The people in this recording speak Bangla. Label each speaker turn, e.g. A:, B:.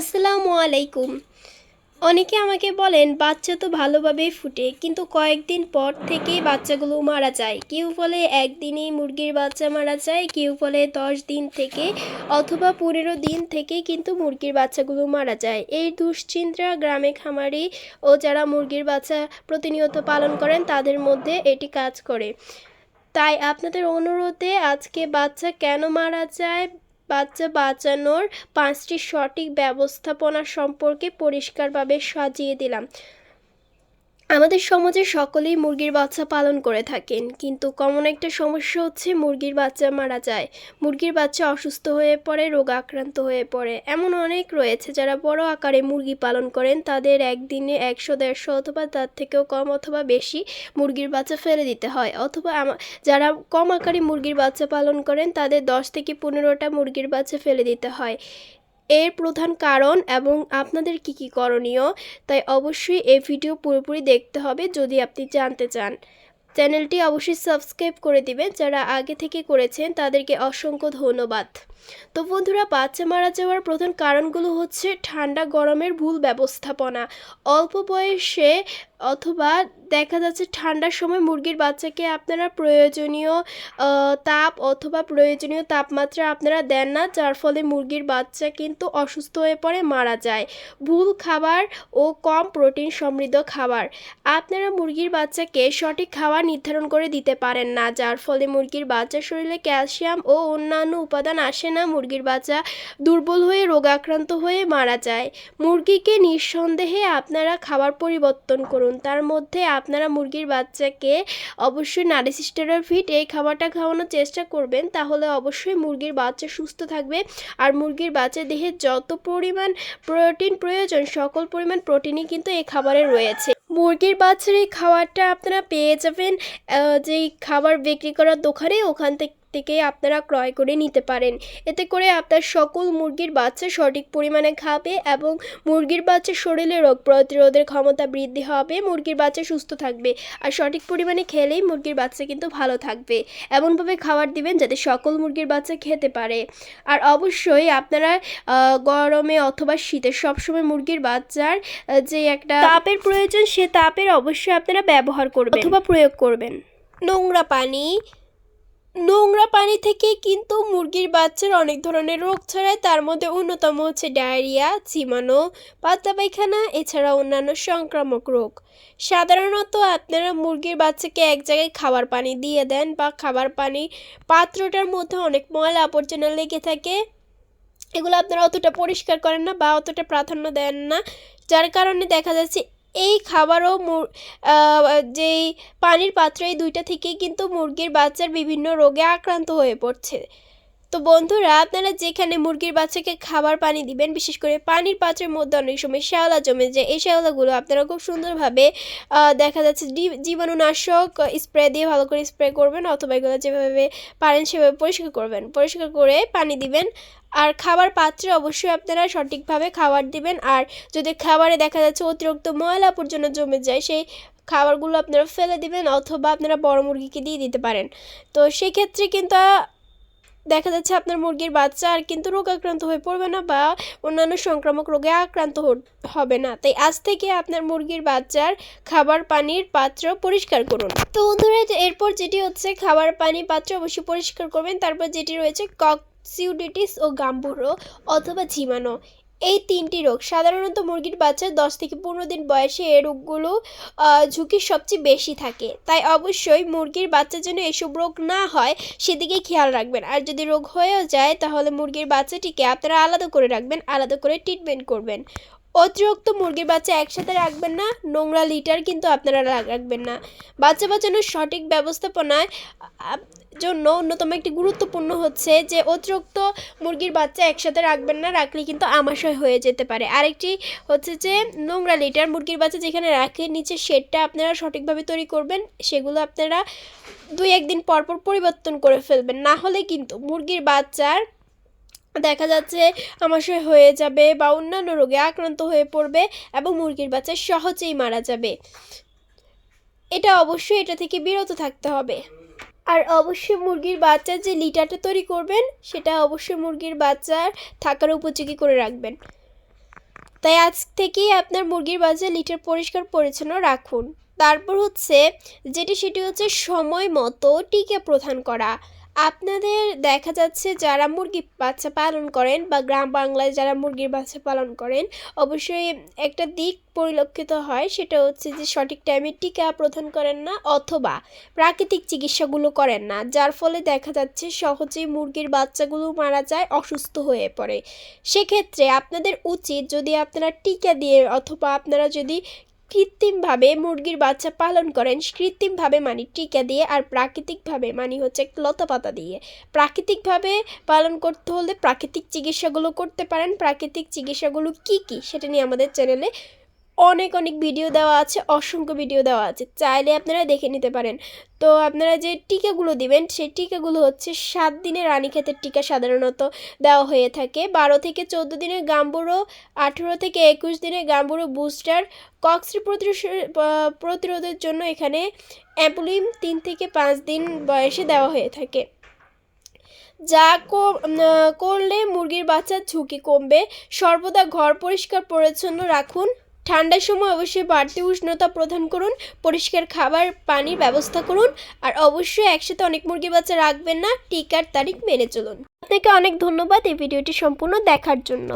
A: আসসালামু আলাইকুম। অনেকে আমাকে বলেন, বাচ্চা তো ভালোভাবেই ফুটে, কিন্তু কয়েকদিন পর থেকেই বাচ্চাগুলো মারা যায়। কেউ বলে একদিনেই মুরগির বাচ্চা মারা যায়, কেউ বলে দশ দিন থেকে অথবা পনেরো দিন থেকে কিন্তু মুরগির বাচ্চাগুলো মারা যায়। এই দুশ্চিন্তা গ্রামে খামারি ও যারা মুরগির বাচ্চা প্রতিনিয়ত পালন করেন, তাদের মধ্যে এটি কাজ করে। তাই আপনাদের অনুরোধে আজকে বাচ্চা কেন মারা যায় বাচ্চা বাঁচানোর পাঁচটি সঠিক ব্যবস্থাপনা সম্পর্কে পরিষ্কারভাবে সাজিয়ে দিলাম। আমাদের সমাজে সকলেই মুরগির বাচ্চা পালন করে থাকেন, কিন্তু কমন একটা সমস্যা হচ্ছে মুরগির বাচ্চা মারা যায়। মুরগির বাচ্চা অসুস্থ হয়ে পড়ে, রোগ আক্রান্ত হয়ে পড়ে। এমন অনেক রয়েছে যারা বড় আকারে মুরগি পালন করেন, তাদের একদিনে একশো, দেড়শো অথবা তার থেকেও কম অথবা বেশি মুরগির বাচ্চা ফেলে দিতে হয়। অথবা যারা কম আকারে মুরগির বাচ্চা পালন করেন, তাদের দশ থেকে পনেরোটা মুরগির বাচ্চা ফেলে দিতে হয়। এর প্রধান কারণ এবং আপনাদের কি কি করণীয়, তাই অবশ্যই এই ভিডিও পুরোপুরি দেখতে হবে যদি আপনি জানতে চান। চ্যানেলটি অবশ্যই সাবস্ক্রাইব করে দিবেন, যারা আগে থেকে করেছেন তাদেরকে অসংখ্য ধন্যবাদ। তো বন্ধুরা, বাচ্চা মারা যাওয়ার প্রধান কারণগুলো হচ্ছে ঠান্ডা গরমের ভুল ব্যবস্থাপনা। অল্প বয়সে অথবা দেখা যাচ্ছে ঠান্ডার সময় মুরগির বাচ্চাকে আপনারা প্রয়োজনীয় তাপ অথবা প্রয়োজনীয় তাপমাত্রা আপনারা দেন না, যার ফলে মুরগির বাচ্চা কিন্তু অসুস্থ হয়ে পড়ে, মারা যায়। ভুল খাবার ও কম প্রোটিন সমৃদ্ধ খাবার। আপনারা মুরগির বাচ্চাকে সঠিক খাবার নির্ধারণ করে দিতে পারেন না, যার ফলে মুরগির বাচ্চার শরীরে ক্যালসিয়াম ও অন্যান্য উপাদান আসে না। মুরগির বাচ্চা দুর্বল হয়ে, রোগাক্রান্ত হয়ে মারা যায়। মুরগিকে নিঃসন্দেহে আপনারা খাবার পরিবর্তন করুন। তার মধ্যে আপনারা মুরগির বাচ্চাকে অবশ্যই নারী নারিসিস্টেরাল ফিট এই খাবারটা খাওয়ানোর চেষ্টা করবেন। তাহলে অবশ্যই মুরগির বাচ্চা সুস্থ থাকবে। আর মুরগির বাচ্চা দেহে যত পরিমাণ প্রোটিন প্রয়োজন, সকল পরিমাণ প্রোটিনই কিন্তু এই খাবারে রয়েছে। মুরগির বাচ্চার এই খাবারটা আপনারা পেয়ে যাবেন যেই খাবার বিক্রি করার দোকানে ওখান থেকে থেকে আপনারা ক্রয় করে নিতে পারেন। এতে করে আপনার সকল মুরগির বাচ্চা সঠিক পরিমাণে খাবে এবং মুরগির বাচ্চার শরীরে রোগ প্রতিরোধের ক্ষমতা বৃদ্ধি হবে মুরগির বাচ্চা সুস্থ থাকবে আর সঠিক পরিমাণে খেলেই মুরগির বাচ্চা কিন্তু ভালো থাকবে। এমনভাবে খাবার দিবেন যাতে সকল মুরগির বাচ্চা খেতে পারে। আর অবশ্যই আপনারা গরমে অথবা শীতে সবসময় মুরগির বাচ্চার যে একটা তাপের প্রয়োজন সে তাপের অবশ্যই আপনারা ব্যবহার করবেন। অথবা প্রয়োগ করবেন। নোংরা পানি নোংরা পানি থেকে কিন্তু মুরগির বাচ্চার অনেক ধরনের রোগ ছড়ায়। তার মধ্যে অন্যতম হচ্ছে ডায়রিয়া, চিমানো, পাতলা পায়খানা এছাড়া অন্যান্য সংক্রামক রোগ। সাধারণত আপনারা মুরগির বাচ্চাকে এক জায়গায় খাবার পানি দিয়ে দেন বা খাবার পানি পাত্রটার মধ্যে অনেক ময়লা আবর্জনা লেগে থাকে। এগুলো আপনারা অতটা পরিষ্কার করেন না বা অতটা প্রাধান্য দেন না। যার কারণে দেখা যাচ্ছে এই খাবারও যেই পানির পাত্র এই দুইটা থেকেই কিন্তু মুরগির বাচ্চার বিভিন্ন রোগে আক্রান্ত হয়ে পড়ছে। তো বন্ধুরা, আপনারা যেখানে মুরগির বাচ্চাকে খাবার পানি দিবেন, বিশেষ করে পানির পাত্রের মধ্যে অনেক সময় শ্যাওলা জমে যায়। এই শ্যাওলাগুলো আপনারা খুব সুন্দরভাবে দেখা যাচ্ছে জীবাণুনাশক স্প্রে দিয়ে ভালো করে স্প্রে করবেন অথবা এগুলো যেভাবে পারেন সেভাবে পরিষ্কার করবেন। পরিষ্কার করে পানি দিবেন। আর খাবার পাত্রে অবশ্যই আপনারা সঠিকভাবে খাবার দিবেন। আর যদি খাবারে দেখা যাচ্ছে অতিরিক্ত ময়লা পর্যন্ত জমে যায়, সেই খাবারগুলো আপনারা ফেলে দিবেন অথবা আপনারা বড় মুরগিকে দিয়ে দিতে পারেন। তো সেক্ষেত্রে কিন্তু দেখা যাচ্ছে আপনার মুরগির বাচ্চা আর কিন্তু রোগাক্রান্ত হয়ে পড়বে না বা অন্যান্য সংক্রামক রোগে আক্রান্ত হবে না। তাই আজ থেকে আপনার মুরগির বাচ্চার খাবার পানির পাত্র পরিষ্কার করুন। তো বন্ধুরা এরপর যেটি হচ্ছে খাবার পানি পাত্র অবশ্যই পরিষ্কার করবেন। তারপর যেটি রয়েছে কক সিউডিটিস ও গাম্বুরো অথবা ঝিমানো। এই তিনটি রোগ। সাধারণত মুরগির বাচ্চার দশ থেকে পনেরো দিন বয়সে এই রোগগুলো ঝুঁকির ঝুঁকি সবচেয়ে বেশি থাকে। তাই অবশ্যই মুরগির বাচ্চার জন্য এসব রোগ না হয়, সেদিকে খেয়াল রাখবেন। আর যদি রোগ হয়েও যায়, তাহলে মুরগির বাচ্চাটিকে আপনারা আলাদা করে রাখবেন, আলাদা করে ট্রিটমেন্ট করবেন। অতিরিক্ত মুরগির বাচ্চা একসাথে রাখবেন না, নোংরা লিটার কিন্তু আপনারা রাখবেন না। বাচ্চা বাঁচানোর সঠিক ব্যবস্থাপনায় জন্য অন্যতম একটি গুরুত্বপূর্ণ হচ্ছে যে, অতিরিক্ত মুরগির বাচ্চা একসাথে রাখবেন না, রাখলে কিন্তু আমাশয় হয়ে যেতে পারে। আরেকটি হচ্ছে যে, নোংরা লিটার মুরগির বাচ্চা যেখানে রাখে, নিচে শেডটা আপনারা সঠিকভাবে তৈরি করবেন, সেগুলো আপনারা দুই একদিন পর পর পরিবর্তন করে ফেলবেন। না হলে কিন্তু মুরগির বাচ্চার দেখা যাচ্ছে আমাশয় হয়ে যাবে বা অন্যান্য রোগে আক্রান্ত হয়ে পড়বে এবং মুরগির বাচ্চা সহজেই মারা যাবে। এটা অবশ্যই এটা থেকে বিরত থাকতে হবে। আর অবশ্যই মুরগির বাচ্চার যে লিটারটা তৈরি করবেন, সেটা অবশ্যই মুরগির বাচ্চার থাকার উপযোগী করে রাখবেন। তাই আজ থেকেই আপনার মুরগির বাচ্চা লিটার পরিষ্কার পরিচ্ছন্ন রাখুন। তারপর হচ্ছে যেটি, সেটি হচ্ছে সময় মতো টিকা প্রদান করা। আপনাদের দেখা যাচ্ছে যারা মুরগির বাচ্চা পালন করেন বা গ্রাম বাংলায় যারা মুরগির বাচ্চা পালন করেন, অবশ্যই একটা দিক পরিলক্ষিত হয়, সেটা হচ্ছে যে সঠিক টাইমে টিকা প্রদান করেন না অথবা প্রাকৃতিক চিকিৎসাগুলো করেন না, যার ফলে দেখা যাচ্ছে সহজেই মুরগির বাচ্চাগুলো মারা যায়, অসুস্থ হয়ে পড়ে। সেক্ষেত্রে আপনাদের উচিত যদি আপনারা টিকা দিয়ে অথবা আপনারা যদি কৃত্রিমভাবে মুরগির বাচ্চা পালন করেন। কৃত্রিমভাবে মানে টিকা দিয়ে আর প্রাকৃতিকভাবে মানে হচ্ছে লতা পাতা দিয়ে। প্রাকৃতিকভাবে পালন করতে হলে প্রাকৃতিক চিকিৎসাগুলো করতে পারেন। প্রাকৃতিক চিকিৎসাগুলো কি কি সেটা নিয়ে আমাদের চ্যানেলে অনেক অনেক ভিডিও দেওয়া আছে, অসংখ্য ভিডিও দেওয়া আছে। চাইলে আপনারা দেখে নিতে পারেন। তো আপনারা যে টিকাগুলো দিবেন, সেই টিকাগুলো হচ্ছে সাত দিনের রানীক্ষেতের টিকা সাধারণত দেওয়া হয়ে থাকে। বারো থেকে চোদ্দ দিনের গাম্বুরো, আঠেরো থেকে একুশ দিনের গাম্বুরো বুস্টার কক্সি প্রতিরোধের জন্য এখানে অ্যাম্পুলিম তিন থেকে পাঁচ দিন বয়সে দেওয়া হয়ে থাকে। যা করলে মুরগির বাচ্চার ঝুঁকি কমবে। সর্বদা ঘর পরিষ্কার পরিচ্ছন্ন রাখুন। ঠান্ডার সময় অবশ্যই বাড়তি উষ্ণতা প্রদান করুন, পরিষ্কার খাবার পানির ব্যবস্থা করুন, আর অবশ্যই একসাথে অনেক মুরগি বাচ্চা রাখবেন না, টিকার তারিখ মেনে চলুন। আপনাকে অনেক ধন্যবাদ এই ভিডিওটি সম্পূর্ণ দেখার জন্য।